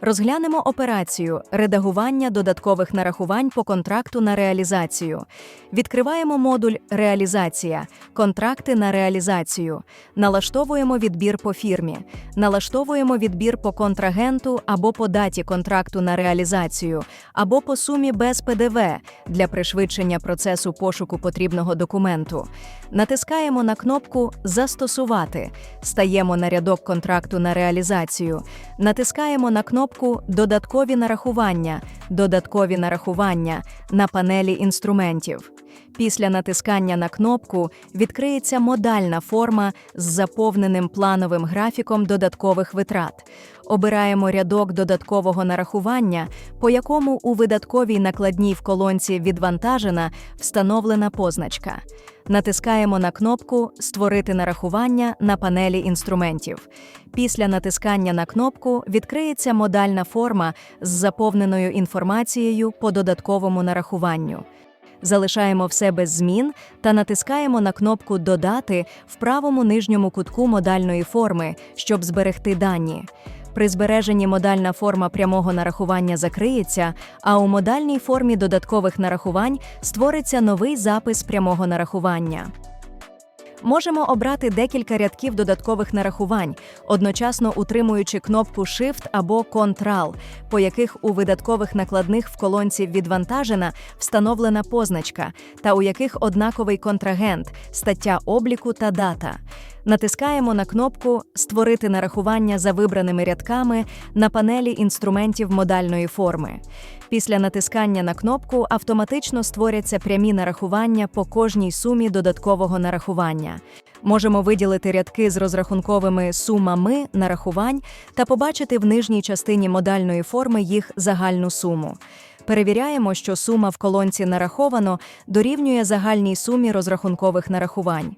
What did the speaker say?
Розглянемо операцію редагування додаткових нарахувань по контракту на реалізацію. Відкриваємо модуль Реалізація, контракти на реалізацію. Налаштовуємо відбір по фірмі. Налаштовуємо відбір по контрагенту або по даті контракту на реалізацію, або по сумі без ПДВ для пришвидшення процесу пошуку потрібного документу. Натискаємо на кнопку Застосувати. Стаємо на рядок контракту на реалізацію. Натискаємо на кнопку Додаткові нарахування. Додаткові нарахування на панелі інструментів. Після натискання на кнопку відкриється модальна форма з заповненим плановим графіком додаткових витрат. Обираємо рядок додаткового нарахування, по якому у видатковій накладній в колонці Відвантажена встановлена позначка. Натискаємо на кнопку Створити нарахування на панелі інструментів. Після натискання на кнопку відкриється модальна форма з заповненою інформацією по додатковому нарахуванню. Залишаємо все без змін та натискаємо на кнопку Додати в правому нижньому кутку модальної форми, щоб зберегти дані. При збереженні модальна форма прямого нарахування закриється, а у модальній формі додаткових нарахувань створиться новий запис прямого нарахування. Можемо обрати декілька рядків додаткових нарахувань, одночасно утримуючи кнопку Shift або Ctrl, по яких у видаткових накладних в колонці відвантажена встановлена позначка, та у яких однаковий контрагент, стаття обліку та дата. Натискаємо на кнопку Створити нарахування за вибраними рядками на панелі інструментів модальної форми. Після натискання на кнопку автоматично створяться прямі нарахування по кожній сумі додаткового нарахування. Можемо виділити рядки з розрахунковими сумами нарахувань та побачити в нижній частині модальної форми їх загальну суму. Перевіряємо, що сума в колонці нараховано дорівнює загальній сумі розрахункових нарахувань.